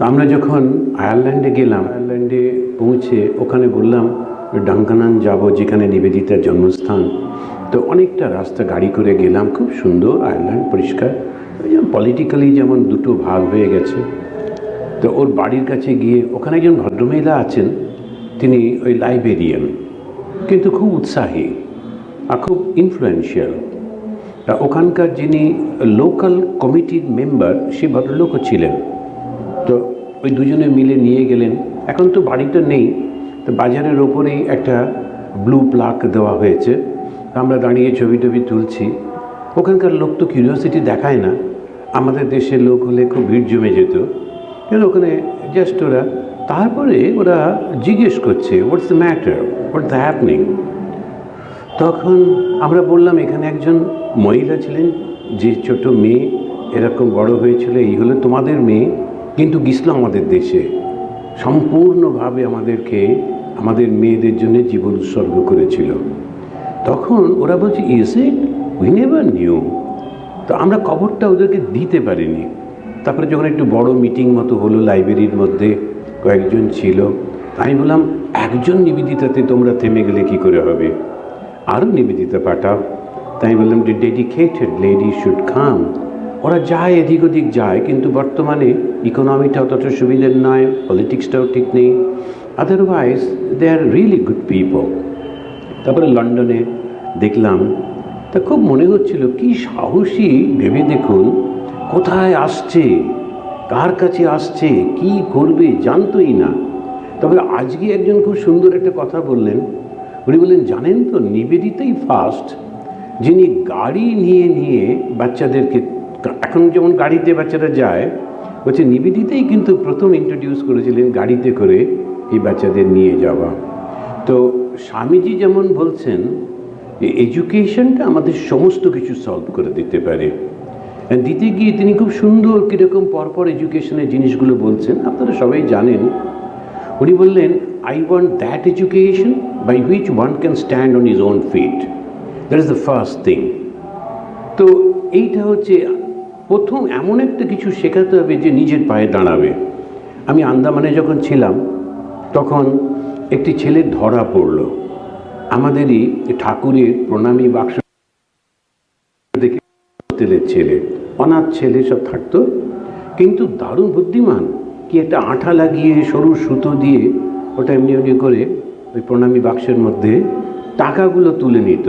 তো আমরা যখন আয়ারল্যান্ডে গেলাম, আয়ারল্যান্ডে পৌঁছে ওখানে বললাম ডাঙ্কানান যাব, যেখানে নিবেদিতার জন্মস্থান। তো অনেকটা রাস্তা গাড়ি করে গেলাম, খুব সুন্দর আয়ারল্যান্ড পরিষ্কার। পলিটিক্যালি যেমন দুটো ভাগ হয়ে গেছে। তো ওর বাড়ির কাছে গিয়ে ওখানে একজন ভদ্রমহিলা আছেন, তিনি ওই লাইব্রেরিয়ান কিন্তু খুব উৎসাহী আর খুব ইনফ্লুয়েন্সিয়াল ওখানকার যিনি লোকাল কমিটির মেম্বার সে ভদ্রলোকও ছিলেন। তো ওই দুজনে মিলে নিয়ে গেলেন। এখন তো বাড়িটা নেই, তো বাজারের ওপরেই একটা ব্লু প্লাক দেওয়া হয়েছে। আমরা দাঁড়িয়ে ছবি টবি তুলছি। ওখানকার লোক তো কিউরিওসিটি দেখায় না। আমাদের দেশের লোক হলে খুব ভিড় জমে যেত। কিন্তু ওখানে জাস্ট ওরা, তারপরে ওরা জিজ্ঞেস করছে what's the matter what the happening তখন আমরা বললাম, এখানে একজন মহিলা ছিলেন, যে ছোট মেয়ে, এরকম বড় হয়েছিল, এই হলো তোমাদের মেয়ে। কিন্তু গিসল আমাদের দেশে। সম্পূর্ণভাবে আমাদেরকে, আমাদের মেয়েদের জন্য জীবন উৎসর্গ করেছিল। তখন ওরা বলছে is it we never knew তো আমরা খবরটা ওদেরকে দিতে পারিনি। তারপরে যখন একটু বড় মিটিং মতো হলো লাইব্রেরির মধ্যে, কয়েকজন ছিল। আমি বললাম, একজন নিবেদিতাতে তোমরা থেমে গেলে কি করে হবে? আরও নিবেদিতা পাঠাও। তাই বললাম যে ডেডিকেটেড লেডি শুড কাম ওরা যায় এদিক ওদিক যায়, কিন্তু বর্তমানে ইকোনমিটা অতটা সুবিধের নয় পলিটিক্সটাও ঠিক নেই। Otherwise they are really good people তারপরে লন্ডনে দেখলাম, তা খুব মনে হচ্ছিল, কি সাহসী ভেবে দেখুন, কোথায় আসছে, কার কাছে আসছে, কি করবে জানতোই না। তবে আজকে একজন খুব সুন্দর একটা কথা বললেন। উনি বললেন, জানেন তো, নিবেদিতাই ফার্স্ট যিনি গাড়ি নিয়ে নিয়ে বাচ্চাদেরকে এখন যেমন গাড়িতে বাচ্চারা যায়, বলছে নিবেদিতাই কিন্তু প্রথম ইন্ট্রোডিউস করেছিলেন গাড়িতে করে এই বাচ্চাদের নিয়ে যাওয়া। তো স্বামীজি যেমন বলছেন, যে এডুকেশনটা আমাদের সমস্ত কিছু সলভ করে দিতে পারে। দিতে গিয়ে তিনি খুব সুন্দর কীরকম পরপর এডুকেশনের জিনিসগুলো বলছেন, আপনারা সবাই জানেন। উনি বললেন I want that education by which one can stand on his own feet that is the first thing তো এইটা হচ্ছে প্রথম এমন একটা কিছু শেখাতে হবে যে নিজের পায়ে দাঁড়াবে। আমি আন্দামানে যখন ছিলাম, তখন একটি ছেলে ধরা পড়ল। আমাদেরই ঠাকুরের প্রণামী বাক্স দেখে ছেলে। অনাথ ছেলে সব থাকতো, কিন্তু দারুণ বুদ্ধিমান। কি একটা আঠা লাগিয়ে সরু সুতো দিয়ে ওটা এমনি এমনি করে ওই প্রণামী বাক্সের মধ্যে টাকাগুলো তুলে নিত।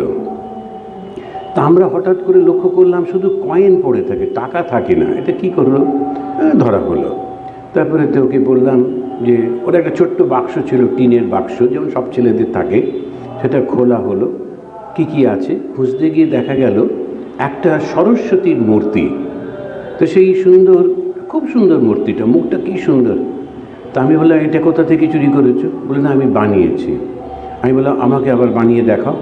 তা আমরা হঠাৎ করে লক্ষ্য করলাম শুধু কয়েন পড়ে থাকে, টাকা থাকে না। এটা কি করল? ধরা হলো। তারপরে তো ওকে বললাম যে ওটা একটা ছোট্ট বাক্স ছিল, টিনের বাক্স, যেমন সব ছেলেদের থাকে। সেটা খোলা হলো। কি কি আছে? খুঁজতে গিয়ে দেখা গেল, একটা সরস্বতীর মূর্তি। তো সেই সুন্দর, খুব সুন্দর মূর্তিটা, মুখটা কি সুন্দর। তা আমি বললাম, এটা কোথা থেকে চুরি করেছ? বলে, না, আমি বানিয়েছি। আমি বললাম, আমাকে আবার বানিয়ে দেখাও।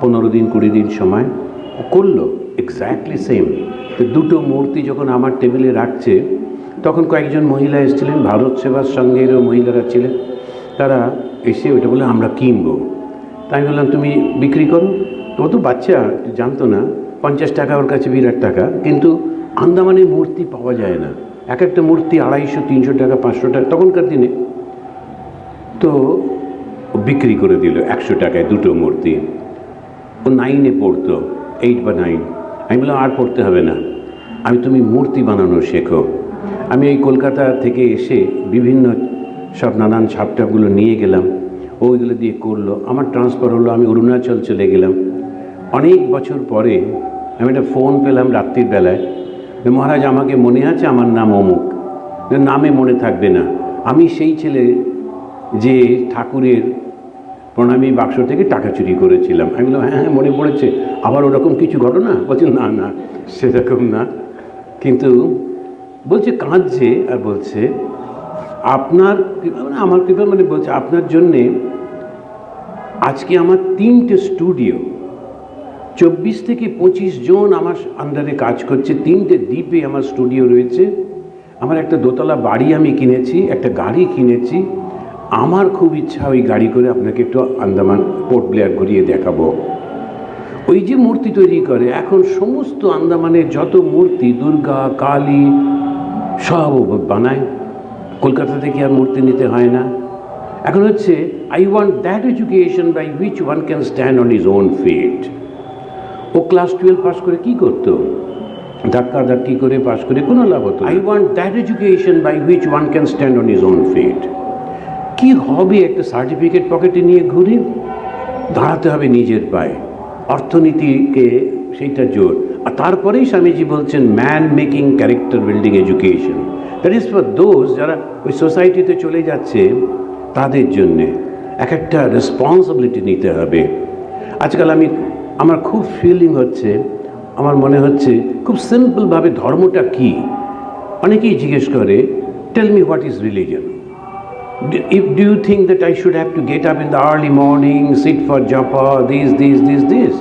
পনেরো দিন, কুড়ি দিন সময়। করল এক্স্যাক্টলি সেম তো দুটো মূর্তি যখন আমার টেবিলে রাখছে, তখন কয়েকজন মহিলা এসেছিলেন, ভারত সেবার সঙ্গেরও মহিলারা ছিলেন। তারা এসে ওটা বলে আমরা কিনবো। তাই আমি বললাম, তুমি বিক্রি করো? ও তো বাচ্চা জানতো না, পঞ্চাশ টাকা ওর কাছে বিরাট টাকা, কিন্তু আন্দামানে মূর্তি পাওয়া যায় না। এক একটা মূর্তি আড়াইশো, তিনশো টাকা, পাঁচশো টাকা, তখনকার দিনে। তো বিক্রি করে দিল একশো টাকায় দুটো মূর্তি। ও নাইনে পড়তো। এইট বা নাইন আমি বললাম, আর পড়তে হবে না। আমি, তুমি মূর্তি বানানো শেখো। আমি এই কলকাতা থেকে এসে বিভিন্ন সব নানান ছাপটাপগুলো নিয়ে গেলাম। ওইগুলো দিয়ে করল। আমার ট্রান্সফার হলো। আমি অরুণাচল চলে গেলাম। অনেক বছর পরে আমি একটা ফোন পেলাম রাত্রির বেলায়। মহারাজ, আমাকে মনে আছে আমার নাম অমুক? নামে মনে থাকবে না। আমি সেই ছেলে যে ঠাকুরের প্রণামী বাক্স থেকে টাকা চুরি করেছিলাম। আমি বললাম হ্যাঁ হ্যাঁ মনে পড়েছে। আবার ওরকম কিছু ঘটনা? বলছে, না না, সেরকম না। কিন্তু বলছে, কাঁদছে। আর বলছে, আপনার কৃপা মানে আমার কৃপা মানে বলছে, আপনার জন্যে আজকে আমার তিনটে স্টুডিও, চব্বিশ থেকে পঁচিশ জন আমার আন্ডারে কাজ করছে, তিনটে দ্বীপে আমার স্টুডিও রয়েছে। আমার একটা দোতলা বাড়ি আমি কিনেছি, একটা গাড়ি কিনেছি আমার খুব ইচ্ছা ওই গাড়ি করে আপনাকে একটু আন্দামান পোর্ট ব্লেয়ার ঘুরিয়ে দেখাবো। ওই যে মূর্তি তৈরি করে, এখন সমস্ত আন্দামানের যত মূর্তি, দুর্গা, কালী, সব বানায়। কলকাতা থেকে আর মূর্তি নিতে হয় না। এখন হচ্ছে I want that education by which one can stand on his own feet O class twelve pass করে কি করতো? ধাক্কা ধাক্কি করে পাস করে কোনো লাভ হতো I want that education by which one can stand on his own feet কি হবে একটা সার্টিফিকেট পকেটে নিয়ে ঘুরে? দাঁড়াতে হবে নিজের পায়ে। অর্থনীতিকে সেইটা জোর। আর তারপরেই স্বামীজি বলছেন man making character building education that is for those যারা ওই সোসাইটিতে চলে যাচ্ছে, তাদের জন্যে এক একটা রেসপন্সিবিলিটি নিতে হবে। আজকাল আমি, আমার খুব ফিলিং হচ্ছে, আমার মনে হচ্ছে খুব সিম্পলভাবে ধর্মটা কি? অনেকেই জিজ্ঞেস করে tell me what is religion if do you think that I should have to get up in the early morning, sit for japa, this, this, this, this?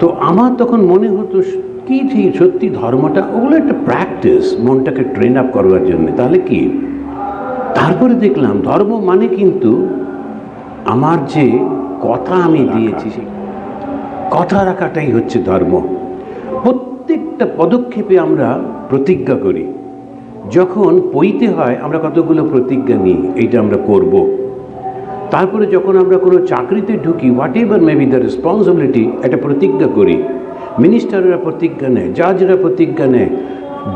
তো আমার তখন মনে হতো কি ঠিক সত্যি ধর্মটা ওগুলো একটা প্র্যাকটিস মনটাকে ট্রেন আপ করবার জন্য তাহলে কি? তারপরে দেখলাম ধর্ম মানে কিন্তু আমার যে কথা আমি দিয়েছি কথা রাখাটাই হচ্ছে ধর্ম। প্রত্যেকটা পদক্ষেপে আমরা প্রতিজ্ঞা করি। যখন পইতে হয়, আমরা কতগুলো প্রতিজ্ঞা নিই, এইটা আমরা করব। তারপরে যখন আমরা কোনো চাকরিতে ঢুকি whatever may be the responsibility একটা প্রতিজ্ঞা করি। মিনিস্টাররা প্রতিজ্ঞা নেয় জাজরা প্রতিজ্ঞা নেয়,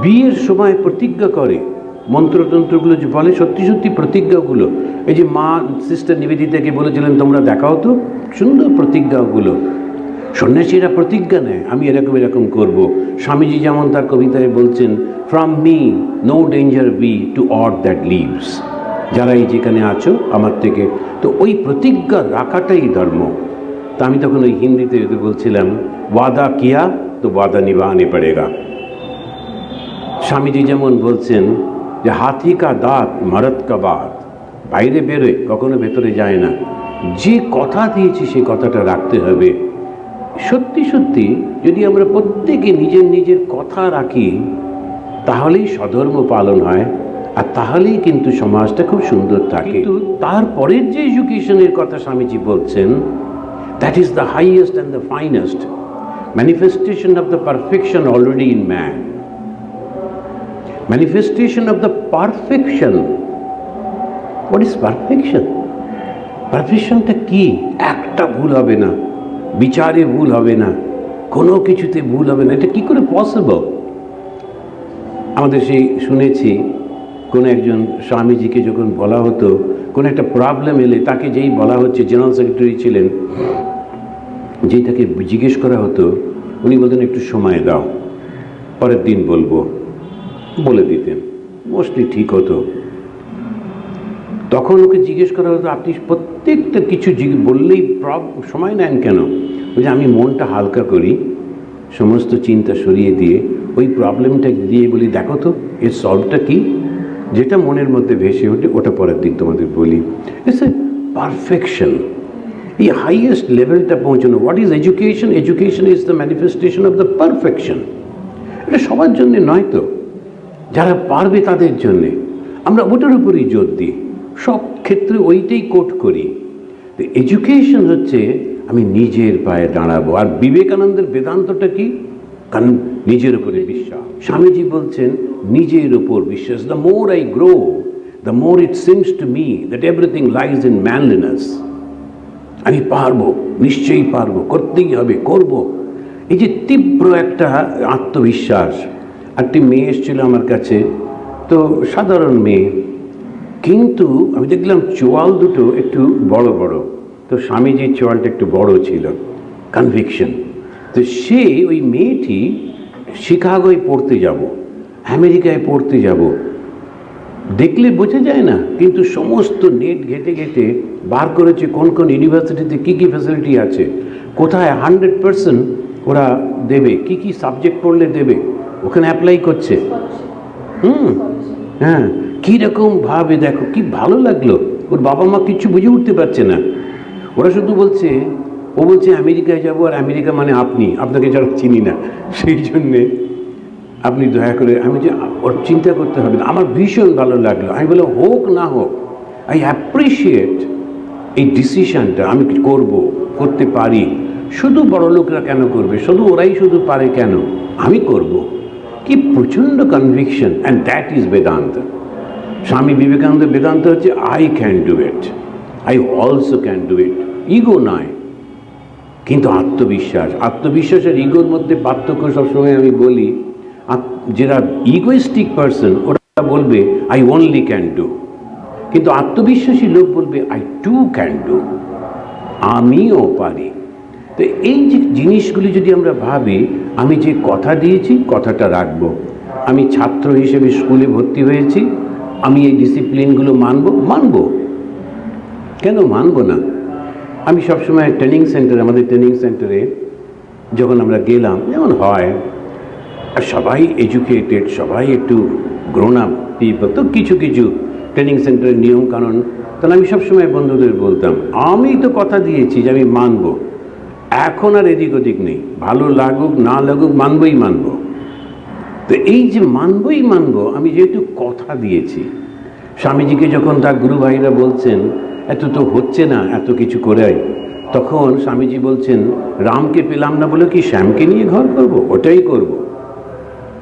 বিয়ের সময় প্রতিজ্ঞা করে। মন্ত্রতন্ত্রগুলো যে বলে, সত্যি সত্যি প্রতিজ্ঞাগুলো। এই যে মা সিস্টার নিবেদিতাকে বলেছিলেন, তোমরা দেখাও তো সুন্দর প্রতিজ্ঞাগুলো। সন্ন্যাসীরা প্রতিজ্ঞা নেয়, আমি এরকম এরকম করব। স্বামীজি যেমন তার কবিতায় বলছেন from me no danger be to aught that lives যারা এই যেখানে আছো, আমার থেকে। তো ওই প্রতিজ্ঞা রাখাটাই ধর্ম। তা আমি তখন ওই হিন্দিতে যদি বলছিলাম ওয়াদা কিয়া তো ওয়াদা নিভানে পড়েগা স্বামীজি যেমন বলছেন যে হাতি কা দাঁত মরদ কা বাত বাইরে বেরোয়, কখনো ভেতরে যায় না। যে কথা দিয়েছি সেই কথাটা রাখতে হবে। সত্যি সত্যি যদি আমরা প্রত্যেকে নিজের নিজের কথা রাখি, তাহলেই সধর্ম পালন হয় আর তাহলেই কিন্তু সমাজটা খুব সুন্দর থাকে। কিন্তু তারপরের যে এডুকেশনের কথা স্বামীজি বলছেন that is the highest and the finest manifestation of the perfection already in man manifestation of the perfection What is perfection? পারফেকশনটা কি? একটা ভুল হবে না। বিচারে ভুল হবে না, কোনো কিছুতে ভুল হবে না, এটা কি করে পসিবল আমাদের সেই শুনেছি, কোনো একজন স্বামীজিকে যখন বলা হতো, কোনো একটা প্রবলেম এলে তাকে যেই বলা হচ্ছে জেনারেল সেক্রেটারি ছিলেন, যেই তাকে জিজ্ঞেস করা হতো, উনি বলতেন, একটু সময় দাও, পরের দিন বলব। বলে দিতেন মোস্টলি ঠিক হতো। তখন ওকে জিজ্ঞেস করা হতো আপনি প্রত্যেকটা কিছু বললেই সময় নেন কেন? ওই যে আমি মনটা হালকা করি, সমস্ত চিন্তা সরিয়ে দিয়ে, ওই প্রবলেমটা দিয়ে বলি, দেখো তো, এর সলভটা কি? যেটা মনের মধ্যে ভেসে ওঠে, ওটা পরের দিন তোমাদের বলি। ইটস এ পারফেকশন এই হাইয়েস্ট লেভেলটা পৌঁছানো what is education education is the manifestation of the perfection এটা সবার জন্যে নয় তো, যারা পারবে তাদের জন্যে। আমরা ওটার উপরেই জোর দিই। সব ক্ষেত্রে ওইটাই কোট করি। তো এডুকেশন হচ্ছে, আমি নিজের পায়ে দাঁড়াবো। আর বিবেকানন্দের বেদান্তটা কি? কারণ নিজের উপরে বিশ্বাস। স্বামীজি বলছেন, নিজের উপর বিশ্বাস। The more I grow the more it seems to me that everything lies in manliness আমি পারব, নিশ্চয়ই পারব, করতেই হবে, করব। এই যে তীব্র একটা আত্মবিশ্বাস। একটি মেয়ে এসেছিল আমার কাছে। তো সাধারণ মেয়ে কিন্তু আমি দেখলাম চোয়াল দুটো একটু বড় বড়। তো স্বামীজির চোয়ালটা একটু বড় ছিল কনভিকশন তো সে ওই মেয়েটি শিকাগোয় পড়তে যাব, আমেরিকায় পড়তে যাব। দেখলে বোঝা যায় না, কিন্তু সমস্ত নেট ঘেটে ঘেটে বার করেছে কোন কোন ইউনিভার্সিটিতে কী কী ফ্যাসিলিটি আছে, কোথায় হান্ড্রেড পার্সেন্ট ওরা দেবে, কি কি সাবজেক্ট পড়লে দেবে, ওখানে অ্যাপ্লাই করছে। হুম হ্যাঁ। কীরকম ভাবে দেখো, কি ভালো লাগল। ওর বাবা মা কিছু বুঝে উঠতে পারছে না। ওরা শুধু বলছে, ও বলছে, আমেরিকায় যাব আর আমেরিকা মানে আপনি। আপনাকে যারা চিনি না, সেই জন্যে আপনি দয়া করে, আমি যে ওর চিন্তা করতে হবে না। আমার ভীষণ ভালো লাগল। আমি বললাম, হোক না হোক আই অ্যাপ্রিসিয়েট এই ডিসিশনটা আমি করব, করতে পারি। শুধু বড় লোকরা কেন করবে? শুধু ওরাই শুধু পারে কেন? আমি করব। কি প্রচণ্ড conviction and that is Vedanta Swami Vivekananda Vedanta হচ্ছে I can do it I also can do it ego নয় কিন্তু আত্মবিশ্বাস আত্মবিশ্বাস আর ইগোর মধ্যে পার্থক্য সবসময় আমি বলি যারা ইগোইস্টিক পারসন ওরা বলবে আই অনলি ক্যান ডু কিন্তু আত্মবিশ্বাসী লোক বলবে আই টু ক্যান ডু আমিও পারি। তো এই যে জিনিসগুলি যদি আমরা ভাবি, আমি যে কথা দিয়েছি, কথাটা রাখব। আমি ছাত্র হিসেবে স্কুলে ভর্তি হয়েছি। আমি এই ডিসিপ্লিনগুলো মানবো? মানবো। কেন মানবো না? আমি সবসময় ট্রেনিং সেন্টারে আমাদের ট্রেনিং সেন্টারে যখন আমরা গেলাম, যেমন হয়, আর সবাই এডুকেটেড সবাই একটু গ্রোন আপ পিপল তো কিছু কিছু ট্রেনিং সেন্টারের নিয়ম কানুন তাহলে আমি সবসময় বন্ধুদের বলতাম, আমি তো কথা দিয়েছি যে আমি মানবো। এখন আর এদিক ওদিক নেই। ভালো লাগুক, না লাগুক, মানবই মানবো। তো এই যে মানবই মানব, আমি যেহেতু কথা দিয়েছি, স্বামীজিকে যখন তার গুরু ভাইরা বলছেন, এত তো হচ্ছে না, এত কিছু করে তখন স্বামীজি বলছেন, রামকে পেলাম না বলে কি শ্যামকে নিয়ে ঘর করব? ওটাই করব।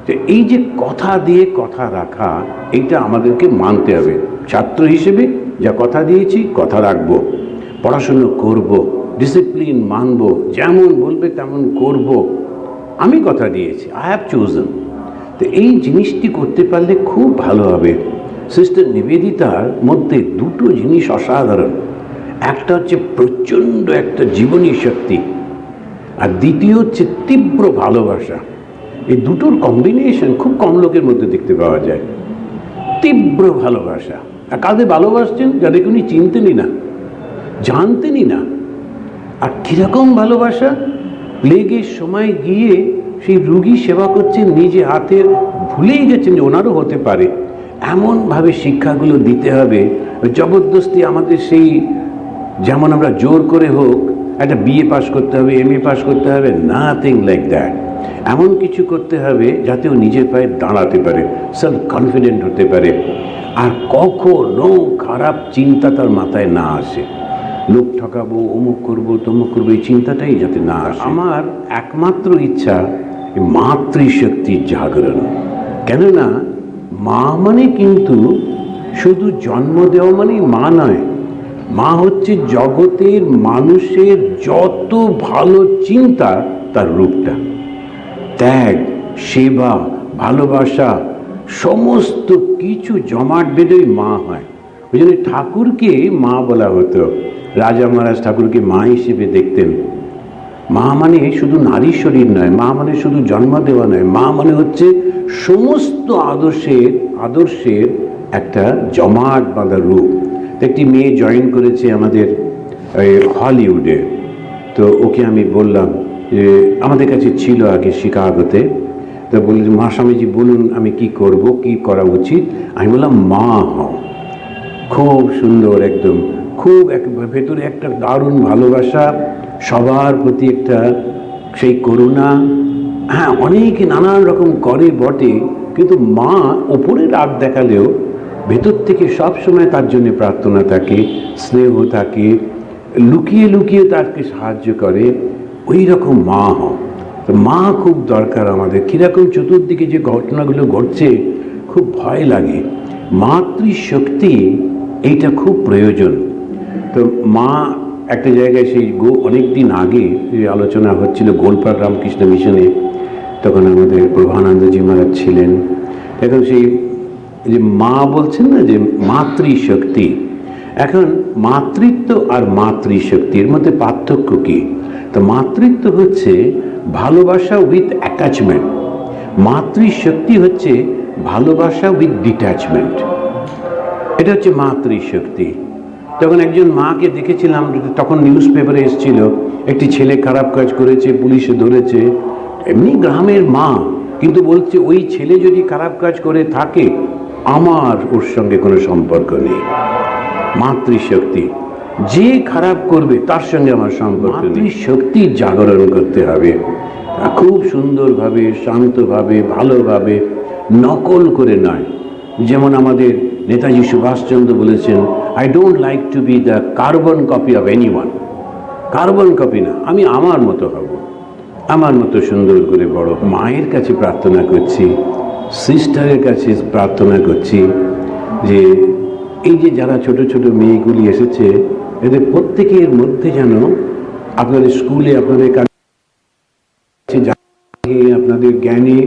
তো এই যে কথা দিয়ে কথা রাখা, এইটা আমাদেরকে মানতে হবে। ছাত্র হিসেবে যা কথা দিয়েছি, কথা রাখব। পড়াশুনো করব ডিসিপ্লিন মানব, যেমন বলবে তেমন করব। আমি কথা দিয়েছি আই হ্যাভ চোজেন তো এই জিনিসটি করতে পারলে খুব ভালো হবে। সিস্টার নিবেদিতার মধ্যে দুটো জিনিস অসাধারণ। একটা হচ্ছে প্রচণ্ড একটা জীবনী শক্তি, আর দ্বিতীয় হচ্ছে তীব্র ভালোবাসা। এই দুটোর কম্বিনেশন খুব কম লোকের মধ্যে দেখতে পাওয়া যায়। তীব্র ভালোবাসা। আর কাদের ভালোবাসছেন? যাদেরকে উনি চিনতেনই না, জানতেনই না। আর কীরকম ভালোবাসা? প্লেগের সময় গিয়ে সেই রুগী সেবা করছেন নিজে হাতের ভুলেই গেছেন যে ওনারও হতে পারে। এমনভাবে শিক্ষাগুলো দিতে হবে। জবরদস্তি আমাদের সেই যেমন আমরা জোর করে হোক, একটা বিএ পাস করতে হবে এম এ পাস করতে হবে নাথিং লাইক দ্যাট এমন কিছু করতে হবে যাতে ও নিজের পায়ে দাঁড়াতে পারে সেলফ কনফিডেন্ট হতে পারে। আর কখনো খারাপ চিন্তা তার মাথায় না আসে। লোক ঠকাবো, অমুক করব, তমুক করব, এই চিন্তাটাই যাতে না আসে। আমার একমাত্র ইচ্ছা মাতৃশক্তির জাগরণ কেননা মা মানে কিন্তু শুধু জন্ম দেওয়া মানেই মা নয় মা হচ্ছে জগতের মানুষের যত ভালো চিন্তা তার রূপটা ত্যাগ সেবা ভালোবাসা সমস্ত কিছু জমাট বেঁধেই মা হয় ওই জন্য ঠাকুরকে মা বলা হতো রাজা মহারাজ ঠাকুরকে মা হিসেবে দেখতেন মা মানে শুধু নারী শরীর নয়, মা মানে শুধু জন্ম দেওয়া নয়, মা মানে হচ্ছে সমস্ত আদর্শের আদর্শের একটা জমাট বাঁধা রূপ। একটি মেয়ে জয়েন করেছে আমাদের হলিউডে তো ওকে আমি বললাম যে, আমাদের কাছে ছিল আগে শিকাগোতে। তো বললেন মা স্বামীজি, বলুন আমি কি করব, কি করা উচিত? আমি বললাম, মা হও। খুব সুন্দর একদম। খুব এক, ভেতরে একটা দারুণ ভালোবাসা। সবার প্রতি একটা সেই করুণা। হ্যাঁ অনেকে নানান রকম করে বটে, কিন্তু মা ওপরে রাগ দেখালেও ভেতর থেকে সব সময় তার জন্য প্রার্থনা থাকে, স্নেহ থাকে, লুকিয়ে লুকিয়ে তাকে সাহায্য করে, ওই রকম মা হও তো মা খুব দরকার আমাদের। কীরকম চতুর্দিকে যে ঘটনাগুলো ঘটছে, খুব ভয় লাগে। মাতৃশক্তি, এইটা খুব প্রয়োজন। তো মা একটা জায়গায় সেই গো অনেক দিন আগে যে আলোচনা হচ্ছিল গোলপাড় রামকৃষ্ণ মিশনে, তখন আমাদের প্রভানন্দজি মহারাজ ছিলেন। এখন সেই যে মা বলছেন না যে মাতৃশক্তি, এখন মাতৃত্ব আর মাতৃশক্তির মধ্যে পার্থক্য কী? তো মাতৃত্ব হচ্ছে ভালোবাসা উইথ অ্যাটাচমেন্ট মাতৃশক্তি হচ্ছে ভালোবাসা উইথ ডিট্যাচমেন্ট এটা হচ্ছে মাতৃশক্তি। তখন একজন মাকে দেখেছিলাম, তখন নিউজ পেপারে এসেছিল, একটি ছেলে খারাপ কাজ করেছে, পুলিশে ধরেছে, এমনি গ্রামের মা, কিন্তু বলছে, ওই ছেলে যদি খারাপ কাজ করে থাকে, আমার ওর সঙ্গে কোনো সম্পর্ক নেই, মাতৃশক্তি। যে খারাপ করবে, তার সঙ্গে আমার সম্পর্ক মাতৃশক্তি জাগরণ করতে হবে। খুব সুন্দরভাবে, শান্তভাবে, ভালোভাবে নকল করে নয়। যেমন আমাদের নেতাজি সুভাষচন্দ্র বলেছেন I don't like to be the carbon copy of anyone carbon copy না, আমি আমার মতো হব। আমার মতো সুন্দর করে বড় মায়ের কাছে প্রার্থনা করছি, সিস্টারের কাছে প্রার্থনা করছি যে, এই যে যারা ছোট ছোট মেয়েগুলি এসেছে, এদের প্রত্যেকের মধ্যে যেন আপনাদের স্কুলে, আপনাদের কাছে আপনাদের জ্ঞানে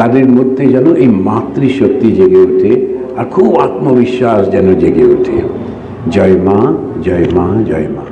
তাদের মধ্যে যেন এই মাতৃশক্তি জেগে ওঠে আর খুব আত্মবিশ্বাস যেন জেগে ওঠে। জয় মা জয় মা জয় মা